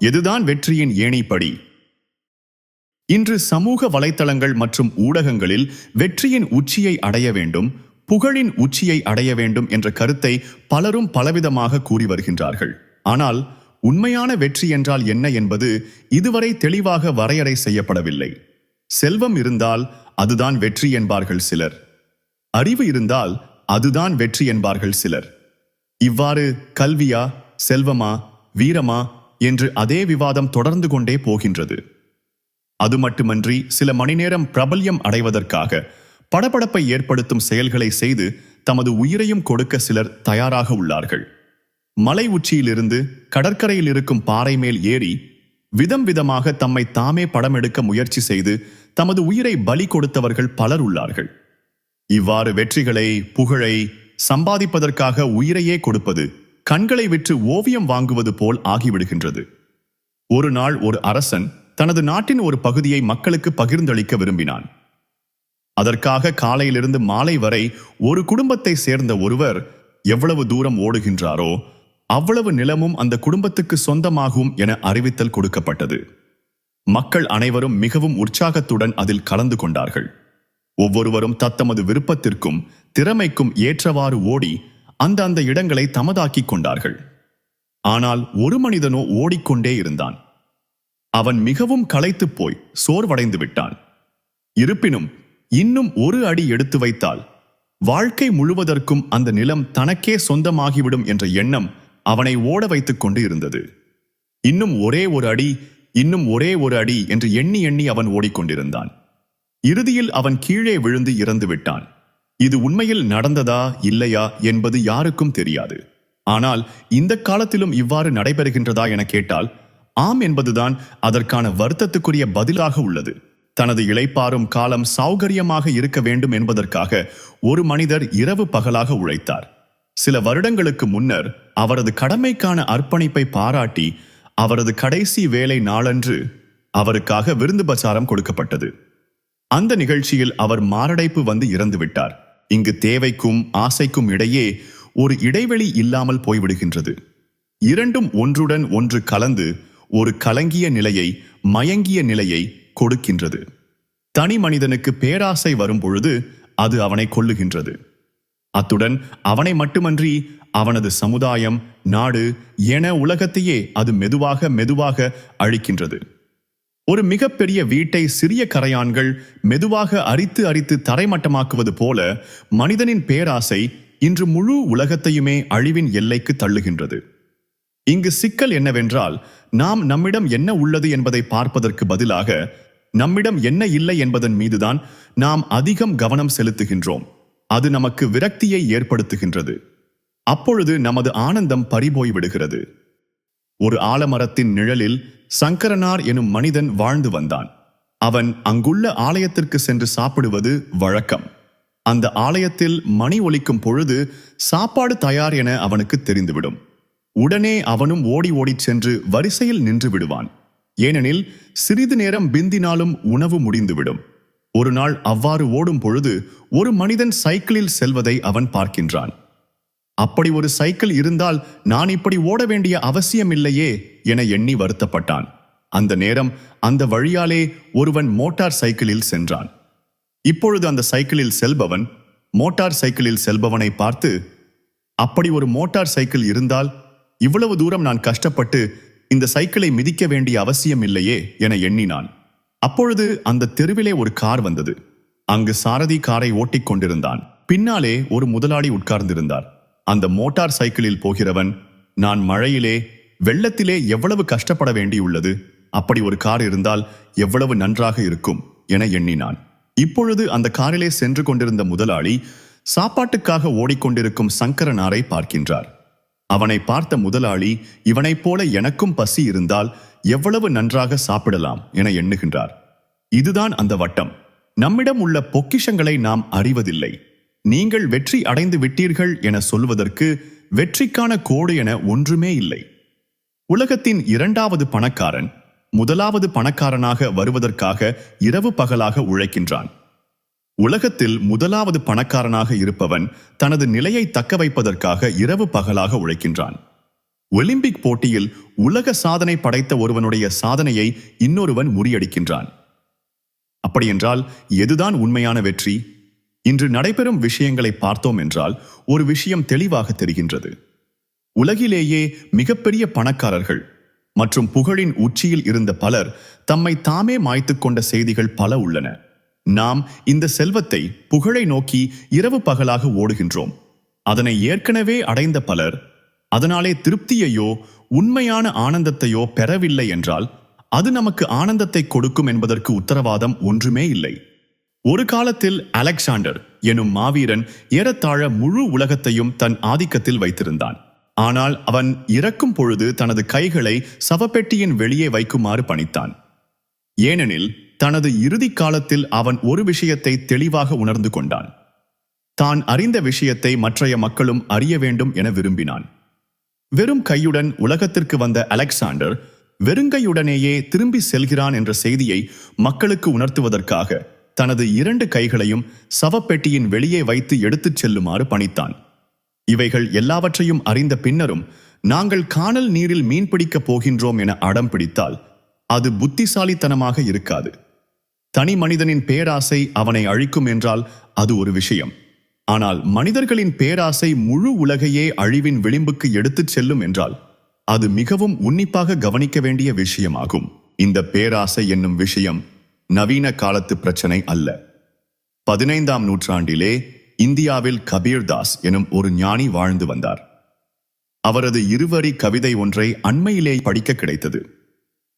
எதுதான் வெற்றியின் ஏணிப்படி இன்று சமூக வலைத்தளங்கள் மற்றும் ஊடகங்களில் வெற்றியின் உச்சியை அடைய வேண்டும் புகழின் உச்சியை அடைய வேண்டும் என்ற கருத்தை பலரும் பலவிதமாக கூறி வருகின்றார்கள். ஆனால் உண்மையான வெற்றி என்றால் என்ன என்பது இதுவரை தெளிவாக வரையறை செய்யப்படவில்லை. செல்வம் இருந்தால் அதுதான் வெற்றி என்பார்கள் சிலர். அறிவு இருந்தால் அதுதான் வெற்றி என்பார்கள் சிலர். இவ்வாறு கல்வியா செல்வமா வீரமா என்று அதே விவாதம் தொடர்ந்து கொண்டே போகின்றது. அது மட்டுமன்றி சில மணி நேரம் பிரபல்யம் அடைவதற்காக படபடப்பை ஏற்படுத்தும் செயல்களை செய்து தமது உயிரையும் கொடுக்க சிலர் தயாராக உள்ளார்கள். மலை உச்சியிலிருந்து கடற்கரையில் இருக்கும் பாறை மேல் ஏறி விதம் விதமாக தம்மை தாமே படம் எடுக்க முயற்சி செய்து தமது உயிரை பலி கொடுத்தவர்கள் பலர் உள்ளார்கள். இவ்வாறு வெற்றிகளை புகழை சம்பாதிப்பதற்காக உயிரையே கொடுப்பது கண்களை விற்று ஓவியம் வாங்குவது போல் ஆகிவிடுகின்றது. ஒரு நாள் ஒரு அரசன் தனது நாட்டின் ஒரு பகுதியை மக்களுக்கு பகிர்ந்தளிக்க விரும்பினான். அதற்காக காலையிலிருந்து மாலை வரை ஒரு குடும்பத்தை சேர்ந்த ஒருவர் எவ்வளவு தூரம் ஓடுகின்றாரோ அவ்வளவு நிலமும் அந்த குடும்பத்துக்கு சொந்தமாகும் என அறிவித்தல் கொடுக்கப்பட்டது. மக்கள் அனைவரும் மிகவும் உற்சாகத்துடன் அதில் கலந்து கொண்டார்கள். ஒவ்வொருவரும் தத்தமது விருப்பத்திற்கும் திறமைக்கும் ஏற்றவாறு ஓடி அந்த அந்த இடங்களை தமதாக்கிக் கொண்டார்கள். ஆனால் ஒரு மனிதனோ ஓடிக்கொண்டே இருந்தான். அவன் மிகவும் களைத்துப் போய் சோர்வடைந்து விட்டான். இருப்பினும் இன்னும் ஒரு அடி எடுத்து வைத்தால் வாழ்க்கை முழுவதற்கும் அந்த நிலம் தனக்கே சொந்தமாகிவிடும் என்ற எண்ணம் அவனை ஓட வைத்துக் கொண்டு இருந்தது. இன்னும் ஒரே ஒரு அடி இன்னும் ஒரே ஒரு அடி என்று எண்ணி எண்ணி அவன் ஓடிக்கொண்டிருந்தான். இறுதியில் அவன் கீழே விழுந்து இறந்து விட்டான். இது உண்மையில் நடந்ததா இல்லையா என்பது யாருக்கும் தெரியாது. ஆனால் இந்த காலத்திலும் இவ்வாறு நடைபெறுகின்றதா என கேட்டால் ஆம் என்பதுதான் அதற்கான வருத்தத்துக்குரிய பதிலாக உள்ளது. தனது இளைப்பாறும் காலம் சௌகரியமாக இருக்க வேண்டும் என்பதற்காக ஒரு மனிதர் இரவு பகலாக உழைத்தார். சில வருடங்களுக்கு முன்னர் அவரது கடமைக்கான அர்ப்பணிப்பை பாராட்டி அவரது கடைசி வேலை நாளன்று அவருக்காக விருந்து பிரச்சாரம் கொடுக்கப்பட்டது. அந்த நிகழ்ச்சியில் அவர் மாரடைப்பு வந்து இறந்துவிட்டார். இங்கு தேவைக்கும் ஆசைக்கும் இடையே ஒரு இடைவெளி இல்லாமல் போய்விடுகின்றது. இரண்டும் ஒன்றுடன் ஒன்று கலந்து ஒரு கலங்கிய நிலையை மயங்கிய நிலையை கொடுக்கின்றது. தனி மனிதனுக்கு பேராசை வரும் பொழுது அது அவனை கொல்லுகின்றது. அத்துடன் அவனை மட்டுமன்றி அவனது சமுதாயம் நாடு என உலகத்தையே அது மெதுவாக மெதுவாக அழிக்கின்றது. ஒரு மிகப்பெரிய வீட்டை சிறிய கரையான்கள் மெதுவாக அரித்து அரித்து தரைமட்டமாக்குவது போல மனிதனின் பேராசை இன்று முழு உலகத்தையுமே அழிவின் எல்லைக்கு தள்ளுகின்றது. இங்கு சிக்கல் என்னவென்றால் நாம் நம்மிடம் என்ன உள்ளது என்பதை பார்ப்பதற்கு பதிலாக நம்மிடம் என்ன இல்லை என்பதன் மீதுதான் நாம் அதிகம் கவனம் செலுத்துகின்றோம். அது நமக்கு விரக்தியை ஏற்படுத்துகின்றது. அப்பொழுது நமது ஆனந்தம் பறிபோய் விடுகிறது ஒரு ஆலமரத்தின் நிழலில் சங்கரனார் எனும் மனிதன் வாழ்ந்து வந்தான். அவன் அங்குள்ள ஆலயத்திற்கு சென்று சாப்பிடுவது வழக்கம். அந்த ஆலயத்தில் மணி ஒலிக்கும் பொழுது சாப்பாடு தயார் என அவனுக்கு தெரிந்துவிடும். உடனே அவனும் ஓடி ஓடிச் சென்று வரிசையில் நின்று விடுவான். ஏனெனில் சிறிது நேரம் பிந்தினாலும் உணவு முடிந்துவிடும். ஒரு நாள் அவ்வாறு ஓடும் பொழுது ஒரு மனிதன் சைக்கிளில் செல்வதை அவன் பார்க்கின்றான். அப்படி ஒரு சைக்கிள் இருந்தால் நான் இப்படி ஓட வேண்டிய அவசியமில்லையே என எண்ணி வருத்தப்பட்டான். அந்த நேரம் அந்த வழியாலே ஒருவன் மோட்டார் சைக்கிளில் சென்றான். இப்பொழுது அந்த சைக்கிளில் செல்பவன் மோட்டார் சைக்கிளில் செல்பவனை பார்த்து அப்படி ஒரு மோட்டார் சைக்கிள் இருந்தால் இவ்வளவு தூரம் நான் கஷ்டப்பட்டு இந்த சைக்கிளை மிதிக்க வேண்டிய அவசியம் இல்லையே என எண்ணினான். அப்பொழுது அந்த தெருவிலே ஒரு கார் வந்தது. அங்கு சாரதி காரை ஓட்டிக் கொண்டிருந்தான். பின்னாலே ஒரு முதலாளி உட்கார்ந்திருந்தார். அந்த மோட்டார் சைக்கிளில் போகிறவன் நான் மழையிலே வெள்ளத்திலே எவ்வளவு கஷ்டப்பட வேண்டியுள்ளது? அப்படி ஒரு கார் இருந்தால் எவ்வளவு நன்றாக இருக்கும்? என எண்ணினான். இப்பொழுது அந்த காரிலே சென்று கொண்டிருந்த முதலாளி சாப்பாட்டுக்காக ஓடிக்கொண்டிருக்கும் சங்கரனாரை பார்க்கின்றார். அவனை பார்த்த முதலாளி இவனைப் போல எனக்கும் பசி இருந்தால் எவ்வளவு நன்றாக சாப்பிடலாம்? என எண்ணுகின்றார். இதுதான் அந்த வட்டம். நம்மிடம் உள்ள பொக்கிஷங்களை நாம் அறிவதில்லை. நீங்கள் வெற்றி அடைந்து விட்டீர்கள் என சொல்வதற்கு வெற்றிக்கான கோடு என ஒன்றுமே இல்லை. உலகத்தின் இரண்டாவது பணக்காரன் முதலாவது பணக்காரனாக வருவதற்காக இரவு பகலாக உழைக்கின்றான். உலகத்தில் முதலாவது பணக்காரனாக இருப்பவன் தனது நிலையை தக்க வைப்பதற்காக இரவு பகலாக உழைக்கின்றான். ஒலிம்பிக் போட்டியில் உலக சாதனை படைத்த ஒருவனுடைய சாதனையை இன்னொருவன் முறியடிக்கின்றான். அப்படியென்றால் எதுதான் உண்மையான வெற்றி? இன்று நடைபெறும் விஷயங்களை பார்த்தோம் என்றால் ஒரு விஷயம் தெளிவாக தெரிகின்றது. உலகிலேயே மிகப்பெரிய பணக்காரர்கள் மற்றும் புகழின் உச்சியில் இருந்த பலர் தம்மை தாமே மாய்த்து கொண்ட செய்திகள் பல உள்ளன. நாம் இந்த செல்வத்தை புகழை நோக்கி இரவு பகலாக ஓடுகின்றோம். அதனை ஏற்கனவே அடைந்த பலர் அதனாலே திருப்தியையோ உண்மையான ஆனந்தத்தையோ பெறவில்லை என்றால் அது நமக்கு ஆனந்தத்தை கொடுக்கும் என்பதற்கு உத்தரவாதம் ஒன்றுமே இல்லை. ஒரு காலத்தில் அலெக்சாண்டர் எனும் மாவீரன் ஏறத்தாழ முழு உலகத்தையும் தன் ஆதிக்கத்தில் வைத்திருந்தான். ஆனால் அவன் இறக்கும் பொழுது தனது கைகளை சவப்பெட்டியின் வெளியே வைக்குமாறு பணித்தான். ஏனெனில் தனது இறுதி காலத்தில் அவன் ஒரு விஷயத்தை தெளிவாக உணர்ந்து கொண்டான். தான் அறிந்த விஷயத்தை மற்றைய மக்களும் அறிய வேண்டும் என விரும்பினான். வெறும் கையுடன் உலகத்திற்கு வந்த அலெக்சாண்டர் வெறுங்கையுடனேயே திரும்பி செல்கிறான் என்ற செய்தியை மக்களுக்கு உணர்த்துவதற்காக தனது இரண்டு கைகளையும் சவப்பெட்டியின் வெளியே வைத்து எடுத்துச் செல்லுமாறு பணித்தான். இவைகள் எல்லாவற்றையும் அறிந்த பின்னரும் நாங்கள் காணல் நீரில் மீன்பிடிக்கப் போகின்றோம் என அடம் பிடித்தால் அது புத்திசாலித்தனமாக இருக்காது. தனி மனிதனின் பேராசை அவனை அழிக்கும் என்றால் அது ஒரு விஷயம். ஆனால் மனிதர்களின் பேராசை முழு உலகையே அழிவின் விளிம்புக்கு எடுத்துச் செல்லும் என்றால் அது மிகவும் உன்னிப்பாக கவனிக்க வேண்டிய விஷயமாகும். இந்த பேராசை என்னும் விஷயம் நவீன காலத்து பிரச்சனை அல்ல. பதினைந்தாம் நூற்றாண்டிலே இந்தியாவில் கபீர்தாஸ் எனும் ஒரு ஞானி வாழ்ந்து வந்தார். அவரது இருவரி கவிதை ஒன்றை அண்மையிலே படிக்க கிடைத்தது.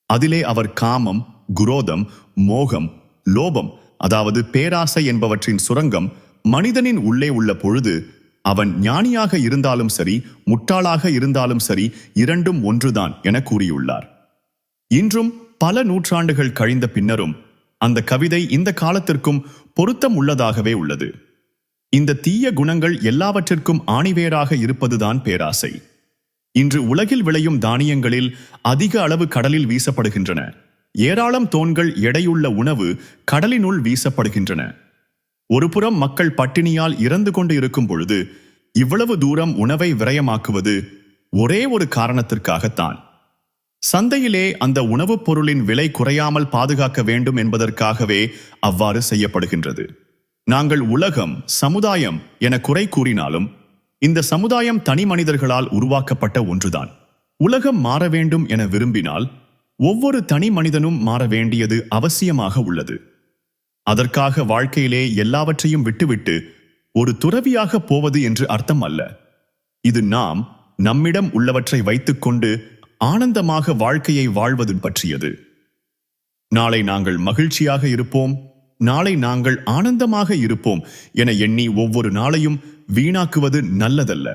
அதிலே அவர் காமம் குரோதம் மோகம் லோபம் அதாவது பேராசை என்பவற்றின் சுரங்கம் மனிதனின் உள்ளே உள்ள பொழுது அவன் ஞானியாக இருந்தாலும் சரி முட்டாளாக இருந்தாலும் சரி இரண்டும் ஒன்றுதான் என கூறியுள்ளார். இன்றும் பல நூற்றாண்டுகள் கழிந்த பின்னரும் அந்த கவிதை இந்த காலத்திற்கும் பொருத்தம் உள்ளதாகவே உள்ளது. இந்த தீய குணங்கள் எல்லாவற்றிற்கும் ஆணிவேராக இருப்பதுதான் பேராசை. இன்று உலகில் விளையும் தானியங்களில் அதிக அளவு கடலில் வீசப்படுகின்றன. ஏராளம் தோன்கள் எடையுள்ள உணவு கடலினுள் வீசப்படுகின்றன. ஒருபுறம் மக்கள் பட்டினியால் இறந்து கொண்டு இருக்கும் பொழுது இவ்வளவு தூரம் உணவை விரயமாக்குவது ஒரே ஒரு காரணத்திற்காகத்தான். சந்தையிலே அந்த உணவுப் பொருளின் விலை குறையாமல் பாதுகாக்க வேண்டும் என்பதற்காகவே அவ்வாறு செய்யப்படுகின்றது. நாங்கள் உலகம் சமுதாயம் என குறை கூறினாலும் இந்த சமுதாயம் தனி மனிதர்களால் உருவாக்கப்பட்ட ஒன்றுதான். உலகம் மாற வேண்டும் என விரும்பினால் ஒவ்வொரு தனி மனிதனும் மாற வேண்டியது அவசியமாக உள்ளது. அதற்காக வாழ்க்கையிலே எல்லாவற்றையும் விட்டுவிட்டு ஒரு துறவியாக போவது என்று அர்த்தம் அல்ல. இது நாம் நம்மிடம் உள்ளவற்றை வைத்துக்கொண்டு ஆனந்தமாக வாழ்க்கையை வாழ்வது பற்றியது. நாளை நாங்கள் மகிழ்ச்சியாக இருப்போம். நாளை நாங்கள் ஆனந்தமாக இருப்போம் என எண்ணி ஒவ்வொரு நாளையும் வீணாக்குவது நல்லதல்ல.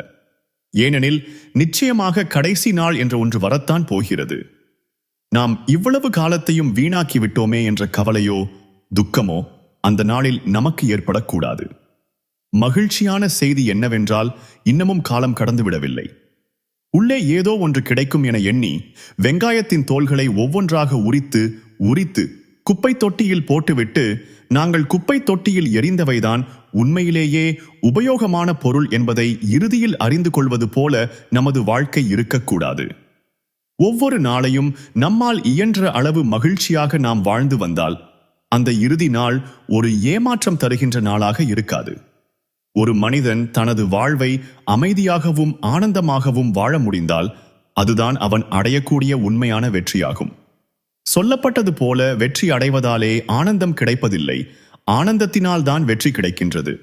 ஏனெனில் நிச்சயமாக கடைசி நாள் என்ற ஒன்று வரத்தான் போகிறது. நாம் இவ்வளவு காலத்தையும் வீணாக்கிவிட்டோமே என்ற கவலையோ துக்கமோ அந்த நாளில் நமக்கு ஏற்படக்கூடாது. மகிழ்ச்சியான செய்தி என்னவென்றால் இன்னமும் காலம் கடந்து விடவில்லை உள்ளே ஏதோ ஒன்று கிடைக்கும் என எண்ணி வெங்காயத்தின் தோள்களை ஒவ்வொன்றாக உரித்து உரித்து குப்பை தொட்டியில் போட்டுவிட்டு நாங்கள் குப்பை தொட்டியில் எரிந்தவைதான் உண்மையிலேயே உபயோகமான பொருள் என்பதை இறுதியில் அறிந்து கொள்வது போல நமது வாழ்க்கை இருக்கக்கூடாது. ஒவ்வொரு நாளையும் நம்மால் இயன்ற அளவு மகிழ்ச்சியாக நாம் வாழ்ந்து வந்தால் அந்த இறுதி நாள் ஒரு ஏமாற்றம் தருகின்ற நாளாக இருக்காது. ஒரு மனிதன் தனது வாழ்வை அமைதியாகவும் ஆனந்தமாகவும் வாழ முடிந்தால் அதுதான் அவன் அடையக்கூடிய உண்மையான வெற்றியாகும். சொல்லப்பட்டது போல வெற்றி அடைவதாலே ஆனந்தம் கிடைப்பதில்லை. ஆனந்தத்தினால் தான் வெற்றி கிடைக்கின்றது.